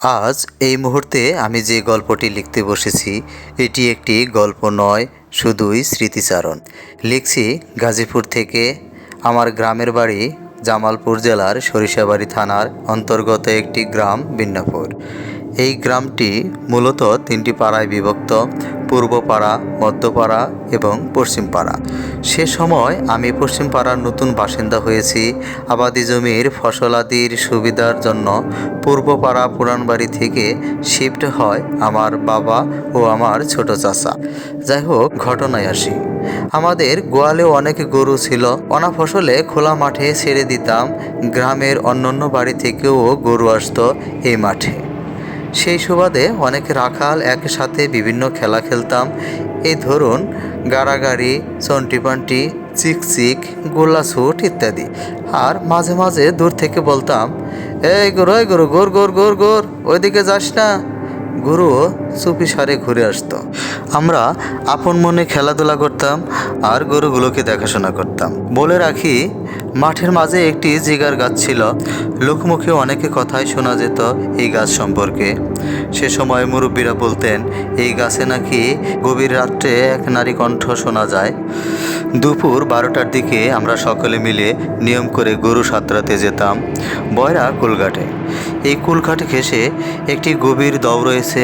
আজ এই মুহূর্তে আমি যে গল্পটি লিখতে বসেছি, এটি একটি গল্প নয়, শুধুই স্মৃতিচারণ। লিখছি গাজীপুর থেকে আমার গ্রামের বাড়ি জামালপুর জেলার সরিষাবাড়ি থানার অন্তর্গত একটি গ্রাম বিন্নাপুর। এই গ্রামটি মূলত তিনটি পাড়ায় বিভক্ত। পূর্বপাড়া, মধ্যপাড়া এবং পশ্চিমপাড়া। সে সময় আমি পশ্চিমপাড়ার নতুন বাসিন্দা হয়েছি। আবাদি জমির ফসলাদির সুবিধার জন্য পূর্বপাড়া পুরানবাড়ি থেকে শিফট হয় আমার বাবা ও আমার ছোট চাচা। যাই হোক, ঘটনায় আসি। আমাদের গোয়ালে অনেক গরু ছিল। অনা ফসলে খোলা মাঠে ছেড়ে দিতাম। গ্রামের অন্যান্য বাড়ি থেকেও গরু আসতো এই মাঠে। সেই সুবাদে অনেক রাখাল একসাথে বিভিন্ন খেলা খেলতাম। এই ধরুন, গাড়াগাড়ি, চন্টিপান্টি, চিকচিক, গোল্লাছুট ইত্যাদি। আর মাঝে মাঝে দূর থেকে বলতাম, এই গোর এই গোর গোর গোর গোর গোর, ওইদিকে যাস না। গরুও চুপি সারে ঘুরে আসতো। আমরা আপন মনে খেলাধুলা করতাম আর গরুগুলোকে দেখাশোনা করতাম। বলে রাখি, মাঠের মাঝে একটি জিগার গাছ ছিল। লোকমুখে অনেকে কথাই শোনা যেত এই গাছ সম্পর্কে। সে সময় মুরব্বীরা বলতেন, এই গাছে নাকি গভীর রাত্রে এক নারী কণ্ঠ শোনা যায়। দুপুর বারোটার দিকে আমরা সকলে মিলে নিয়ম করে গরু সাঁতরাতে যেতাম। বয়রা কুলঘাটে। এই কুলঘাট ঘেঁষে একটি গভীর দব রয়েছে।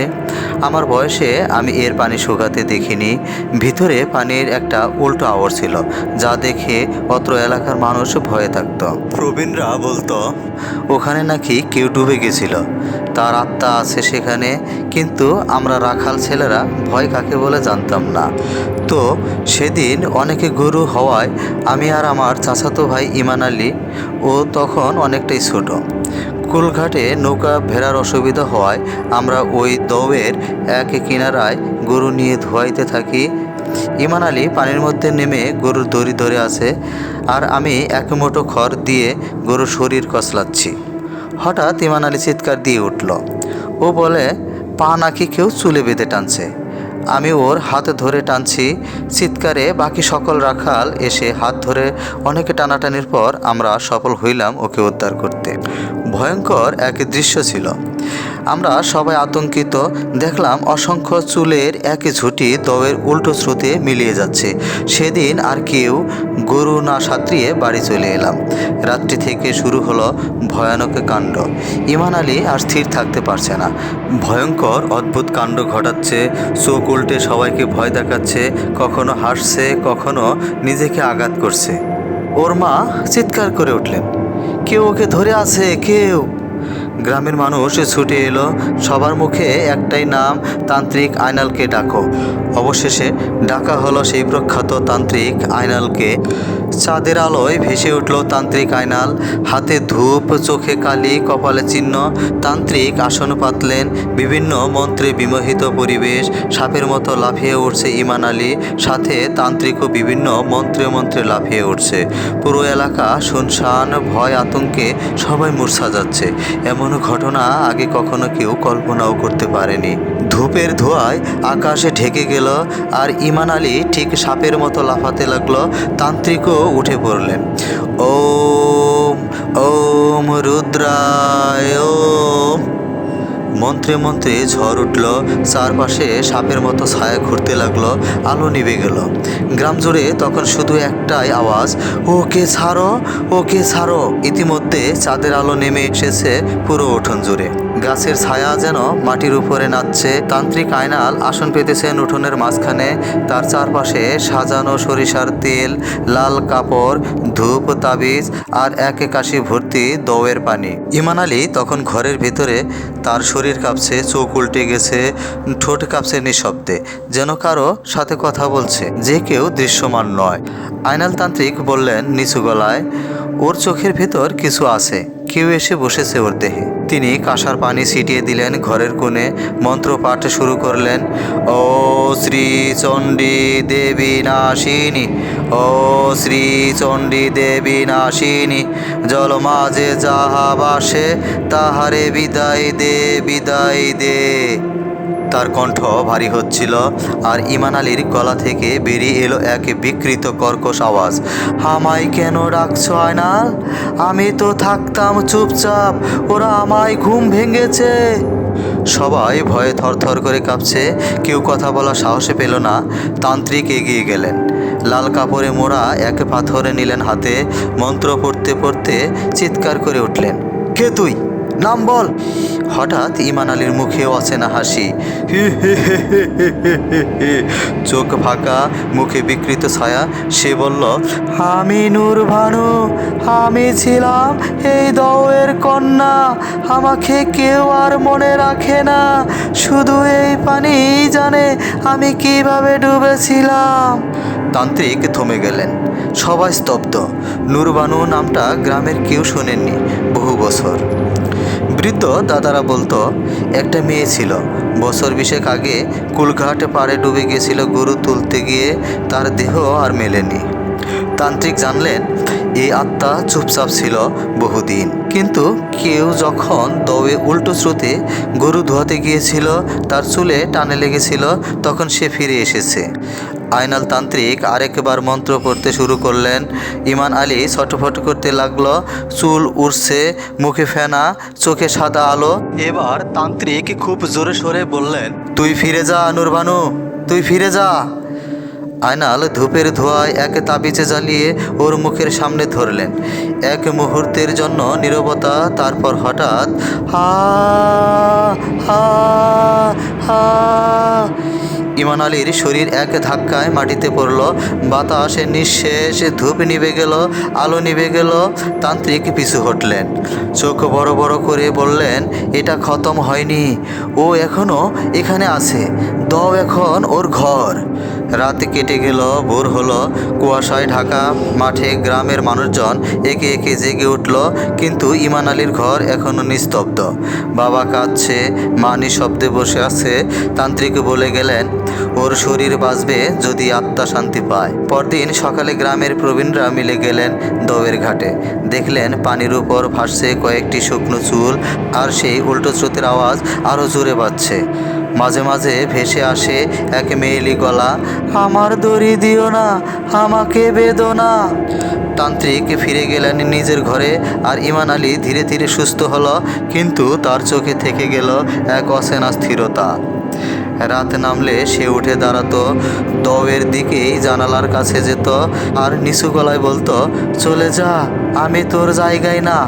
আমার বয়সে আমি এর পানি শুকাতে দেখিনি। ভিতরে পানির একটা উল্টো আওয়ার ছিল, যা দেখে অত্র এলাকার মানুষ ভয়ে থাকত। প্রবীণরা বলতো, ওখানে নাকি কেউ ডুবে গেছিল। তার আত্মা আছে সেখানে, কিন্তু আমরা রাখাল ছেলেরা ভয় কাকে বলে জানতাম না। তো সেদিন অনেকে গরু হওয়ায় আমি আর আমার চাচাতো ভাই ইমান আলী ও তখন অনেকটাই ছোট। কুলঘাটে নৌকা ভেড়ার অসুবিধা হওয়ায় আমরা ওই দৌয়ের এক কিনারায় গরু নিয়ে ধোয়াইতে থাকি। ইমান আলী পানির মধ্যে নেমে গরুর দড়ি ধরে আছে আর আমি এক মুঠো খড় দিয়ে গরুর শরীর কসলাচ্ছি হঠাৎ ইমান আলী চিৎকার দিয়ে উঠল। ও বলে, পা নাকি কেউ চুলে বেঁধে টানছে। আমি ওর হাত ধরে টানছি। চিৎকারে বাকি সকল রাখাল এসে হাত ধরে অনেকে টানাটানির পর আমরা সফল হইলাম ওকে উদ্ধার করতে। ভয়ঙ্কর এক দৃশ্য ছিল। আমরা সবাই আতঙ্কিত। দেখলাম অসংখ্য চুলের একই ঝুঁটি দবের উল্টো স্রোতে মিলিয়ে যাচ্ছে। সেদিন আর কেউ গরু না সাঁতরিয়ে বাড়ি চলে এলাম। রাত্রি থেকে শুরু হলো ভয়ানক কাণ্ড। ইমান আলী আর স্থির থাকতে পারছে না। ভয়ঙ্কর, অদ্ভুত কাণ্ড ঘটাচ্ছে, চোখ উল্টে সবাইকে ভয় দেখাচ্ছে, কখনো হাসছে, কখনো নিজেকে আঘাত করছে। ওর মা চিৎকার করে উঠলেন, কেউ ওকে ধরে আছে, কেউ? গ্রামের মানুষ ছুটে এলো। সবার মুখে একটাই নাম, তান্ত্রিক আয়নালকে ডাকো। অবশেষে ডাকা হলো সেই প্রখ্যাত তান্ত্রিক আয়নালকে চাঁদের আলোয় ভেসে উঠল তান্ত্রিক আয়নাল হাতে ধূপ, চোখে কালি, কপালে চিহ্ন। তান্ত্রিক আসন পাতলেন। বিভিন্ন মন্ত্রে বিমোহিত পরিবেশ। সাপের মতো লাফিয়ে উঠছে ইমান আলী। সাথে তান্ত্রিকও বিভিন্ন মন্ত্রে মন্ত্রে লাফিয়ে উঠছে। পুরো এলাকা শুনশান, ভয়, আতঙ্কে সবাই মূর্ছা যাচ্ছে। এমন ঘটনা আগে কখনো কেউ কল্পনাও করতে পারেনি। ধূপের ধোঁয়ায় আকাশে ঢেকে গেল আর ইমান আলী ঠিক সাপের মতো লাফাতে লাগল, তান্ত্রিকও উঠে পড়লেন। ও ওম, রুদ্রায় মন্ত্রে মন্ত্রে ঝড় উঠল, চারপাশে সাপের মতো ছায়া ঘুরতে লাগল, আলো নিভে গেল। গ্রাম জুড়ে তখন শুধু একটাই আওয়াজ, ওকে ছাড়ো ওকে ছাড়ো। ইতিমধ্যে চাঁদের আলো নেমে এসেছে পুরো উঠোন জুড়ে। গাছের ছায়া যেন মাটির উপরে নাচছে। তান্ত্রিক আয়নাল আসন পেতেছেন উঠোনের মাঝখানে। তার চারপাশে সাজানো সরিষার তেল, লাল কাপড়, ধূপ, তাবিজ আর এক কাশি ভর্তি দৌয়ের পানি। ইমান আলী তখন ঘরের ভিতরে তার শরীর কাঁপছে, চোখ উল্টে গেছে, ঠোঁট কাঁপছে নিঃশব্দে, যেন কারও সাথে কথা বলছে, যে কেউ দৃশ্যমান নয়। আয়নাল তান্ত্রিক বললেন, নিচু গলায়, ওর চোখের ভেতর কিছু আছে। কেউ এসে বসেছে ওর দেহে। তিনি কাঁসার পানি ছিটিয়ে দিলেন, ঘরের কোণে মন্ত্রপাঠ শুরু করলেন। ও শ্রী চণ্ডী দেবী নাশিনী ও শ্রী চণ্ডী দেবী নাশিনী জল মাঝে যাহা বাসে, তাহারে বিদায় দে বিদায় দে। তার কণ্ঠ ভারী হচ্ছিল আর ইমান আলীর গলা থেকে বেরিয়ে এলো এক বিকৃত কর্কশ আওয়াজ। আমায় কেন ডাকছ আয়নাল? আমি তো থাকতাম চুপচাপ, ওরা আমায় ঘুম ভেঙেছে। সবাই ভয়ে থরথর করে কাঁপছে, কেউ কথা বলা সাহসে পেল না, তান্ত্রিক এগিয়ে গেলেন। লাল কাপড়ে মোড়া এক পাথরে নিলেন হাতে, মন্ত্র পড়তে পড়তে চিৎকার করে উঠলেন, কে তুই? নাম বল। হঠাৎ ইমান আলীর মুখে অচেনা হাসি। চোখ ফাঁকা, মুখে বিকৃত ছায়া। সে বলল, আমি নূর ভানু আমি ছিলাম এই দৌয়ের কন্যা। আমাকে কেউ আর মনে রাখে না। শুধু এই পানি জানে আমি কীভাবে ডুবেছিলাম। তান্ত্রিক থমে গেলেন। সবাই স্তব্ধ। নূরবানু নামটা গ্রামের কেউ শোনেননি। বহু বছর। বৃদ্ধ দাদারা বলতো, একটা মেয়ে ছিল। বছর বিশেক আগে কুলঘাট পাড়ে ডুবে গিয়েছিল গরু তুলতে গিয়ে তার দেহ আর মেলেনি। তান্ত্রিক জানলেন, এই আত্মা চুপচাপ ছিল বহুদিন। কিন্তু কেউ যখন দৌয়ে উল্টো স্রোতে গরু ধোয়াতে গিয়েছিল, তার চুলে টানে লেগেছিল, তখন সে ফিরে এসেছে। আয়নাল তান্ত্রিক আরেকবার মন্ত্র পড়তে শুরু করলেন। ইমান আলী ছটফট করতে লাগল, চুল উড়ছে, মুখে ফেনা, চোখে সাদা আলো। এবার তান্ত্রিক খুব জোরে সোরে বললেন, তুই ফিরে যা, নুরবানু, তুই ফিরে যা। আয়নাল ধূপের ধোঁয়ায় এক তাবিজে জ্বালিয়ে ওর মুখের সামনে ধরলেন। এক মুহূর্তের জন্য নীরবতা, তারপর হঠাৎ, হা হা হা। ইমান আলীর শরীর এক ধাক্কায় মাটিতে পড়ল। বাতাসে নিঃশেষ ধূপ নিভে গেল, আলো নিভে গেল, তান্ত্রিক পিছু হটলেন। চোখ বড় বড় করে বললেন, এটা খতম হয়নি। ও এখনও এখানে আছে। দও এখন ওর ঘর। রাত কেটে গেল, ভোর হলো। কুয়াশায় ঢাকা মাঠে গ্রামের মানুষজন একে একে জেগে উঠল, কিন্তু ইমান আলীর ঘর এখনও নিস্তব্ধ। বাবা কাঁদছে, মা নিঃশব্দে বসে আছে। তান্ত্রিক বলে গেলেন, ওর শরীর বাঁচবে যদি আত্মা শান্তি পায়। পরদিন সকালে গ্রামের প্রবীণরা মিলে গেলেন দোয়ের ঘাটে। দেখলেন পানির উপর ভাসছে কয়েকটি শুকনো চুল, আর সেই উল্টো স্রোতের আওয়াজ আরও জোরে বাজছে। মাঝে মাঝে ভেসে আসে এক মেয়েলি গলা, আমার দড়ি দিও না, আমাকে বেদো না। তান্ত্রিক ফিরে গেলেন নিজের ঘরে আর ইমান আলী ধীরে ধীরে সুস্থ হলো, কিন্তু তার চোখে থেকে গেল এক অচেনা স্থিরতা। রাত নামলে সে উঠে দাঁড়াতো, দওয়ের দিকেই জানালার কাছে যেত আর নিচু গলায় বলতো, চলে যা, আমি তোর জায়গায় না।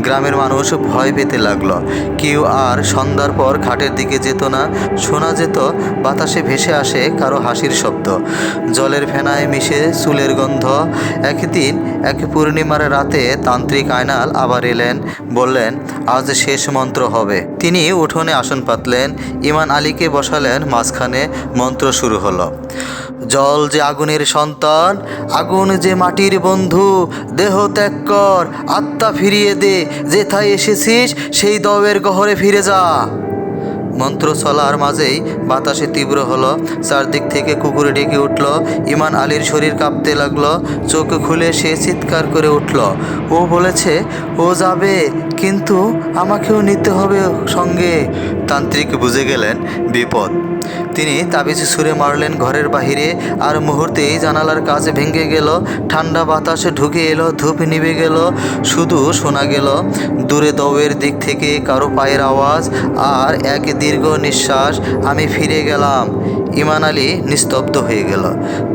গ্রামের মানুষ ভয় পেতে লাগল। কেউ আর সন্ধ্যার পর ঘাটের দিকে যেত না। শোনা যেত, বাতাসে ভেসে আসে কারও হাসির শব্দ। জলের ফেনায় মিশে চুলের গন্ধ। একদিন এক পূর্ণিমার রাতে তান্ত্রিক আয়নাল আবার এলেন। বললেন, আজ শেষ মন্ত্র হবে। তিনি উঠোনে আসন পাতলেন। ইমান আলীকে বসালেন। মাঝখানে মন্ত্র শুরু হলো। জল যে আগুনের সন্তান, আগুন যে মাটির বন্ধু, দেহ ত্যাগ কর, আত্মা ফিরিয়ে দে। যেথায় এসেছিস সেই দবের গহরে ফিরে যা। মন্ত্র চলার মাঝেই বাতাসে তীব্র হলো। চারদিক থেকে কুকুরে ডেকে উঠল। ইমান আলীর শরীর কাঁপতে লাগল। চোখ খুলে সে চিৎকার করে উঠল। ও বলেছে, ও যাবে, কিন্তু আমাকেও নিতে হবে সঙ্গে। তান্ত্রিক বুঝে গেলেন বিপদ। তিনি তাবিজ ছুঁড়ে মারলেন ঘরের বাহিরে। আর মুহূর্তেই জানালার কাজ ভেঙে গেল। ঠান্ডা বাতাসে ঢুকে এলো, ধূপ নিভে গেল। শুধু শোনা গেল, দূরে দৌয়ের দিক থেকে কারও পায়ের আওয়াজ। আর এক দীর্ঘ নিঃশ্বাস আমি ফিরে গেলাম। ইমান আলী নিস্তব্ধ হয়ে গেল।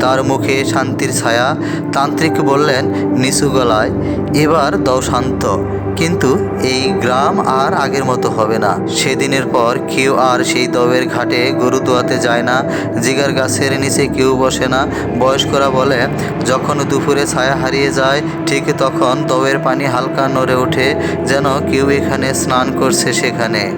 তার মুখে শান্তির ছায়া। তান্ত্রিক বললেন, নিচু গলায়, এবার দাও শান্ত। কিন্তু এই গ্রাম আর আগের মতো হবে না। সেদিনের পর কেউ আর সেই দবের ঘাটে গরু দোয়াতে যায় না। জিগার গাছের নিচে কেউ বসে না। বয়স্করা বলে, যখন দুপুরে ছায়া হারিয়ে যায়, ঠিক তখন দবের পানি হালকা নড়ে ওঠে, যেন কেউ এখানে স্নান করছে সেখানে।